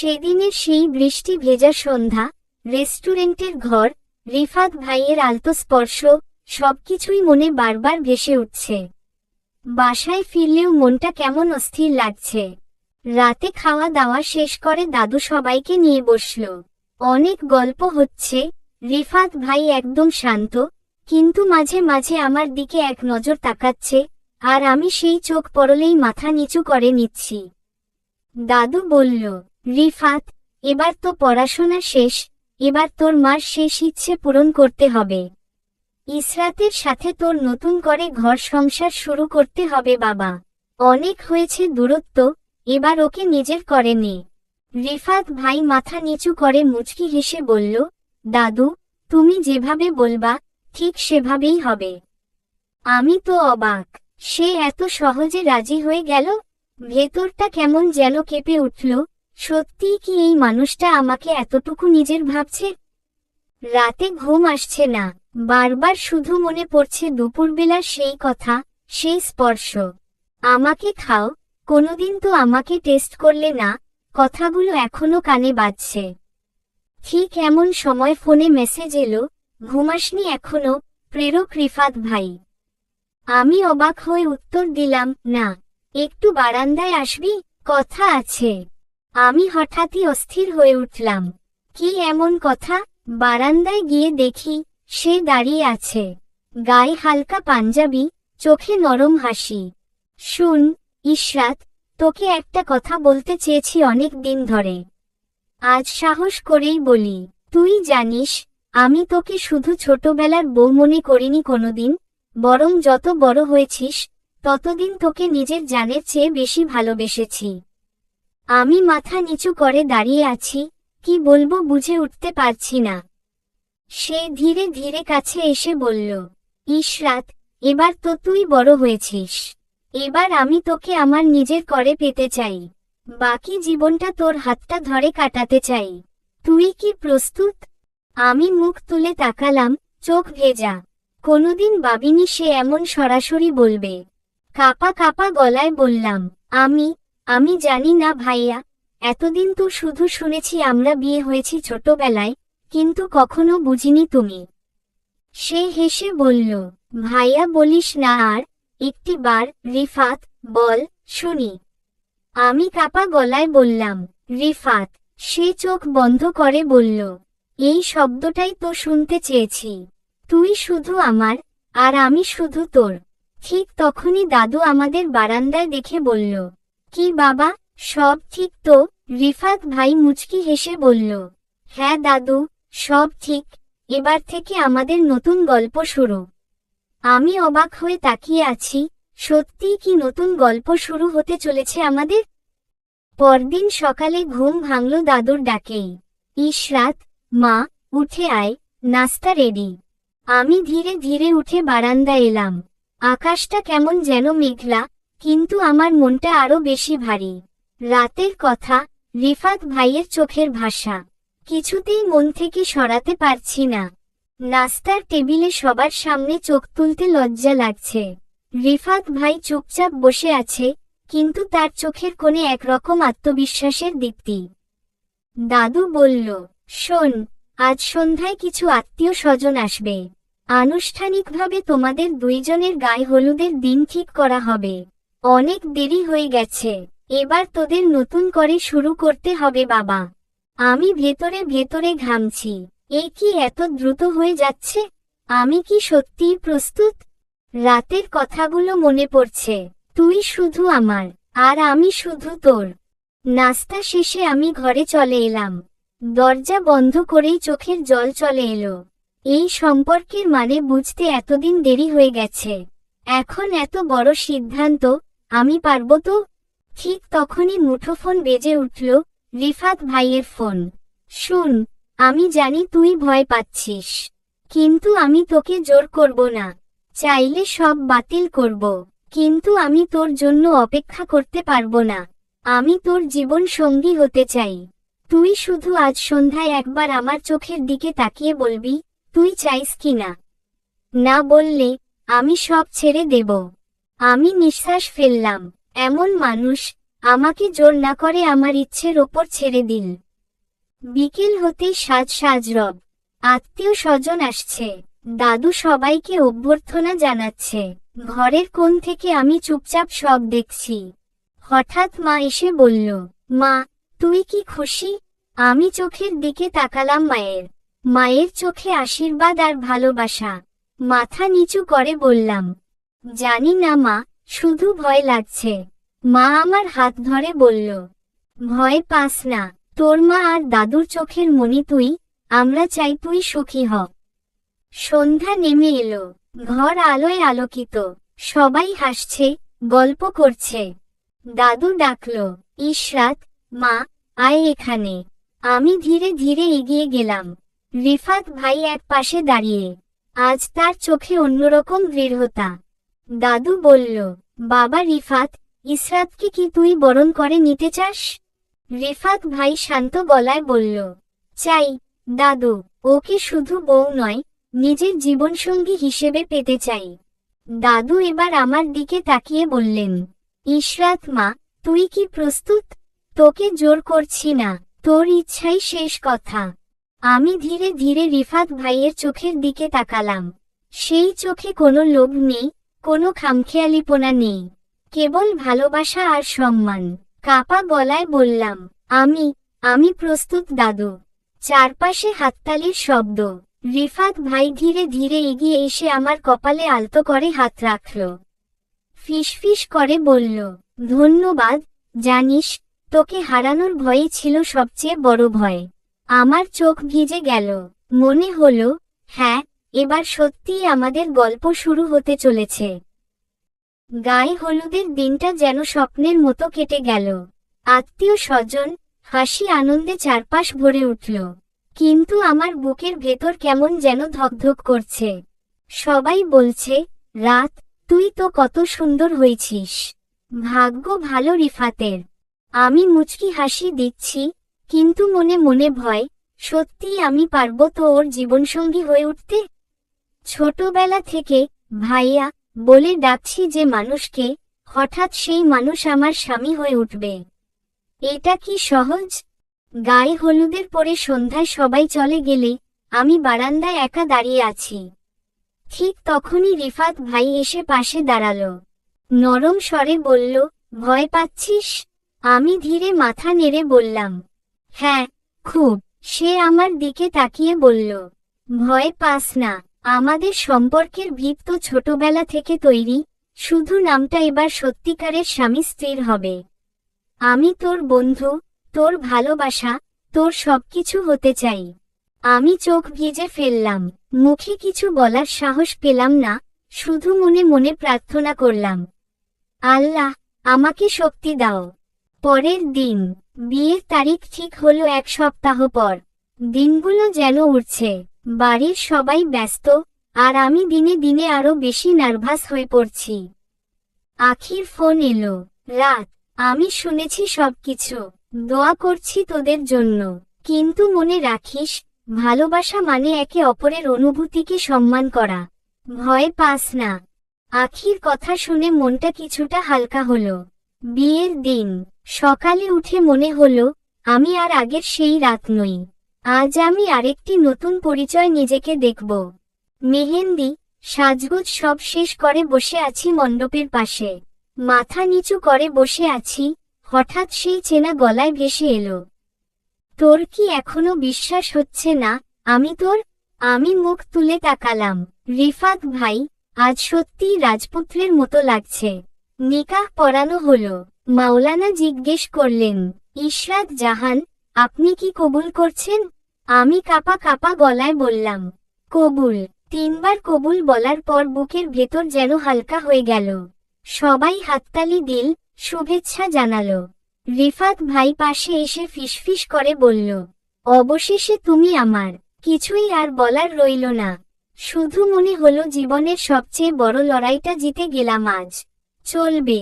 সেদিনের সেই বৃষ্টি ভেজা সন্ধ্যা, রেস্টুরেন্টের ঘর, রিফাত ভাইয়ের আলতো স্পর্শ, সবকিছুই মনে বারবার ভেসে উঠছে। বাসায় ফিরলেও মনটা কেমন অস্থির লাগছে। রাতে খাওয়া দাওয়া শেষ করে দাদু সবাইকে নিয়ে বসল। অনেক গল্প হচ্ছে, রিফাত ভাই একদম শান্ত, কিন্তু মাঝে মাঝে আমার দিকে এক নজর তাকাচ্ছে, আর আমি সেই চোখ পড়লেই মাথা নিচু করে নিচ্ছি। দাদু বলল রিফাত, এবার তো পড়াশোনা শেষ, এবার তোর মার শেষ ইচ্ছে পূরণ করতে হবে। ইসরাতের সাথে তোর নতুন করে ঘর সংসার শুরু করতে হবে বাবা। অনেক হয়েছে দূরত্ব, এবার ওকে নিজের করে নে। রিফাত ভাই মাথা নিচু করে মুচকি হেসে বলল, দাদু, তুমি যেভাবে বলবা, ঠিক সেভাবেই হবে। আমি তো অবাক, সে এত সহজে রাজি হয়ে গেল? ভেতরটা কেমন যেন কেঁপে উঠল সত্যিই কি এই মানুষটা আমাকে এতটুকু নিজের ভাবছে? রাতে ঘুম আসছে না, বারবার শুধু মনে পড়ছে দুপুরবেলার সেই কথা, সেই স্পর্শ। আমাকে খাও, কোনোদিন তো আমাকে টেস্ট করলে না, কথাগুলো এখনও কানে বাজছে। ঠিক এমন সময় ফোনে মেসেজ এলো ঘুমাসনি এখনও, প্রেরক রিফাত ভাই। আমি অবাক হয়ে উত্তর দিলাম, না, একটু বারান্দায় আসবি, কথা আছে। আমি হঠাৎই অস্থির হয়ে উঠলাম। কি এমন কথা? বারান্দায় গিয়ে দেখি সে দাঁড়িয়ে আছে। গায়ে হালকা পাঞ্জাবি, চোখে নরম হাসি। শুন, ইশরাত, তোকে একটা কথা বলতে চেয়েছি অনেক দিন ধরে। আজ সাহস করেই বলি, তুই জানিস, আমি তোকে শুধু ছোটবেলার বউ মনে করিনি কোনোদিন, বরং যত বড় হয়েছিস, ততদিন তোকে নিজের জানের চেয়ে বেশি ভালোবেসেছি। আমি মাথা নিচু করে দাঁড়িয়ে আছি, কি বলব বুঝে উঠতে পারছি না। সে ধীরে ধীরে কাছে এসে বলল ইশরাত এবার তো তুই বড় হয়েছিস। এবার আমি তোকে আমার নিজের করে পেতে চাই। বাকি জীবনটা তোর হাতটা ধরে কাটাতে চাই। তুই কি প্রস্তুত? আমি মুখ তুলে তাকালাম, চোখ ভেজা। কোনোদিন ভাবিনি সে এমন সরাসরি বলবে। কাপা কাপা গলায় বললাম, আমি আমি জানি না ভাইয়া, এতদিন তো শুধু শুনেছি আমরা বিয়ে হয়েছি ছোটবেলায়, কিন্তু কখনো বুঝিনি তুমি। সে হেসে বলল, ভাইয়া বলিস না আর, একটি বার, রিফাত, বল, শুনি। আমি কাপা গলায় বললাম, রিফাত। সে চোখ বন্ধ করে বলল, এই শব্দটাই তো শুনতে চেয়েছি। তুই শুধু আমার, আর আমি শুধু তোর। ঠিক তখনই দাদু আমাদের বারান্দায় দেখে বলল কি বাবা, সব ঠিক তো? রিফাত ভাই মুচকি হেসে বলল হ্যাঁ দাদু, সব ঠিক। এবার থেকে আমাদের নতুন গল্প শুরু। আমি অবাক হয়ে তাকিয়ে আছি, সত্যিই কি নতুন গল্প শুরু হতে চলেছে আমাদের? পরদিন সকালে ঘুম ভাঙল দাদুর ডাকেই। ইশরাত মা, উঠে আয়, নাস্তা রেডি। আমি ধীরে ধীরে উঠে বারান্দা এলাম। আকাশটা কেমন যেন মেঘলা কিন্তু আমার মনটা আরও বেশি ভারী। রাতের কথা, রিফাত ভাইয়ের চোখের ভাষা। কিছুতেই মন থেকে সরাতে পারছি না। নাস্তার টেবিলে সবার সামনে চোখ তুলতে লজ্জা লাগছে। রিফাত ভাই চুপচাপ বসে আছে, কিন্তু তার চোখের কোণে একরকম আত্মবিশ্বাসের দীপ্তি। দাদু বলল, শোন, আজ সন্ধ্যায় কিছু আত্মীয় স্বজন আসবে। আনুষ্ঠানিকভাবে তোমাদের দুইজনের গায়ে হলুদের দিন ঠিক করা হবে। অনেক দেরি হয়ে গেছে, এবার তোদের নতুন করে শুরু করতে হবে বাবা। আমি ভেতরে ভেতরে ঘামছি, এ কি এত দ্রুত হয়ে যাচ্ছে? আমি কি সত্যিই প্রস্তুত? রাতের কথাগুলো মনে পড়ছে, তুই শুধু আমার, আর আমি শুধু তোর। নাস্তা শেষে আমি ঘরে চলে এলাম, দরজা বন্ধ করেই চোখের জল চলে এলো। এই সম্পর্কের মানে বুঝতে এতদিন দেরি হয়ে গেছে, এখন এত বড় সিদ্ধান্ত আমি পারব তো? ঠিক তখনই মুঠোফোন বেজে উঠল রিফাত ভাইয়ের ফোন। শুন, আমি জানি তুই ভয় পাচ্ছিস, কিন্তু আমি তোকে জোর করব না। চাইলে সব বাতিল করব, কিন্তু আমি তোর জন্য অপেক্ষা করতে পারব না। আমি তোর জীবন সঙ্গী হতে চাই। তুই শুধু আজ সন্ধ্যায় একবার আমার চোখের দিকে তাকিয়ে বলবি, তুই চাইস কি না? না বললে আমি সব ছেড়ে দেব। আমি নিঃশ্বাস ফেললাম। এমন মানুষ আমাকে জোর না করে আমার ইচ্ছের ওপর ছেড়ে দিল। বিকেল হতেই সাজ সাজ রব। আত্মীয় স্বজন আসছে। দাদু সবাইকে অভ্যর্থনা জানাচ্ছে। ঘরের কোণ থেকে আমি চুপচাপ সব দেখছি। হঠাৎ মা এসে বলল, মা, তুই কি খুশি? আমি চোখের দিকে তাকালাম মায়ের। মায়ের চোখে আশীর্বাদ আর ভালোবাসা। মাথা নিচু করে বললাম জানি না মা, শুধু ভয় লাগছে। মা আমার হাত ধরে বলল, ভয় পাস না, তোর মা আর দাদুর চোখের মনি তুই, আমরা চাই তুই সুখী হ। সন্ধ্যা নেমে এলো, ঘর আলোয় আলোকিত, সবাই হাসছে, গল্প করছে। দাদু ডাকল, ইশরাত, মা, আয় এখানে। আমি ধীরে ধীরে এগিয়ে গেলাম। রিফাত ভাই এক পাশে দাঁড়িয়ে, আজ তার চোখে অন্যরকম দৃঢ়তা। দাদু বলল, বাবা রিফাত, ইসরাতকে কি তুই বরণ করে নিতে চাস? রিফাত ভাই শান্ত গলায় বলল, চাই, দাদু, ওকে শুধু বউ নয়, নিজের জীবনসঙ্গী হিসেবে পেতে চাই। দাদু এবার আমার দিকে তাকিয়ে বললেন ইশরাত মা, তুই কি প্রস্তুত? তোকে জোর করছি না, তোর ইচ্ছাই শেষ কথা। আমি ধীরে ধীরে রিফাত ভাইয়ের চোখের দিকে তাকালাম। সেই চোখে কোনো লোভ নেই কোনো খামখেয়ালিপনা নেই। কেবল ভালোবাসা আর সম্মান। কাপা গলায় বললাম, আমি আমি প্রস্তুত, দাদু। চারপাশে হাততালির শব্দ। রিফাত ভাই ধীরে ধীরে এগিয়ে এসে আমার কপালে আলতো করে হাত রাখল। ফিসফিস করে বলল, ধন্যবাদ, জানিস, তোকে হারানোর ভয়ে ছিল সবচেয়ে বড় ভয়। আমার চোখ ভিজে গেল। মনে হলো হ্যাঁ এবার সত্যিই আমাদের গল্প শুরু হতে চলেছে। গায়ে হলুদের দিনটা যেন স্বপ্নের মতো কেটে গেল। আত্মীয় স্বজন হাসি আনন্দে চারপাশ ভরে উঠল। কিন্তু আমার বুকের ভেতর কেমন যেন ধকধক করছে। সবাই বলছে, রাত, তুই তো কত সুন্দর হয়েছিস। ভাগ্য ভালো রিফাতের। আমি মুচকি হাসি দিচ্ছি, কিন্তু মনে মনে ভয়, সত্যিই আমি পারব তো ওর জীবনসঙ্গী হয়ে উঠতে? ছোটবেলা থেকে, ভাইয়া, বলে ডাকছি যে মানুষকে, হঠাৎ সেই মানুষ আমার স্বামী হয়ে উঠবে। এটা কি সহজ? গায়ে হলুদের পরে সন্ধ্যায় সবাই চলে গেলে, আমি বারান্দায় একা দাঁড়িয়ে আছি। ঠিক তখনই রিফাত ভাই এসে পাশে দাঁড়াল। নরম স্বরে বলল, ভয় পাচ্ছিস? আমি ধীরে মাথা নেড়ে বললাম হ্যাঁ খুব। সে আমার দিকে তাকিয়ে বলল, ভয় পাস না। আমাদের সম্পর্কের ভিত তো ছোটবেলা থেকে তৈরি, শুধু নামটা এবার সত্যিকারের স্বামী স্ত্রীর হবে। আমি তোর বন্ধু, তোর ভালোবাসা, তোর সবকিছু হতে চাই। আমি চোখ ভিজে ফেললাম, মুখে কিছু বলার সাহস পেলাম না, শুধু মনে মনে প্রার্থনা করলাম। আল্লাহ, আমাকে শক্তি দাও। পরের দিন, বিয়ের তারিখ ঠিক হলো এক সপ্তাহ পর। দিনগুলো যেন উঠছে বাড়ির সবাই ব্যস্ত, আর আমি দিনে দিনে আরও বেশি নার্ভাস হয়ে পড়ছি। আখির ফোন এলো, রাত, আমি শুনেছি সবকিছু, দোয়া করছি তোদের জন্য। কিন্তু মনে রাখিস, ভালোবাসা মানে একে অপরের অনুভূতিকে সম্মান করা। ভয় পাস না। আখির কথা শুনে মনটা কিছুটা হালকা হলো। বিয়ের দিন, সকালে উঠে মনে হলো, আমি আর আগের সেই রাত নই। আজ আমি আরেকটি নতুন পরিচয় নিজেকে দেখব। মেহেন্দি, সাজগোজ সব শেষ করে বসে আছি মণ্ডপের পাশে। মাথা নিচু করে বসে আছি, হঠাৎ সেই চেনা গলায় ভেসে এলো। তোর কি এখনও বিশ্বাস হচ্ছে না? আমি তোর, আমি মুখ তুলে তাকালাম। রিফাত ভাই, আজ সত্যিই রাজপুত্রের মতো লাগছে। নিকাহ পরানো হলো। মাওলানা জিজ্ঞেস করলেন, ইশরাত জাহান আপনি কি কবুল করছেন? আমি কাপা কাপা গলায় বললাম, কবুল। তিনবার কবুল বলার পর বুকের ভেতর যেন হালকা হয়ে গেল। সবাই হাততালি দিল, শুভেচ্ছা জানালো। রিফাত ভাই পাশে এসে ফিসফিস করে বলল, অবশেষে তুমি আমার। কিছুই আর বলার রইল না। শুধু মনে হলো জীবনের সবচেয়ে বড় লড়াইটা জিতে গেলাম আজ। চলবে।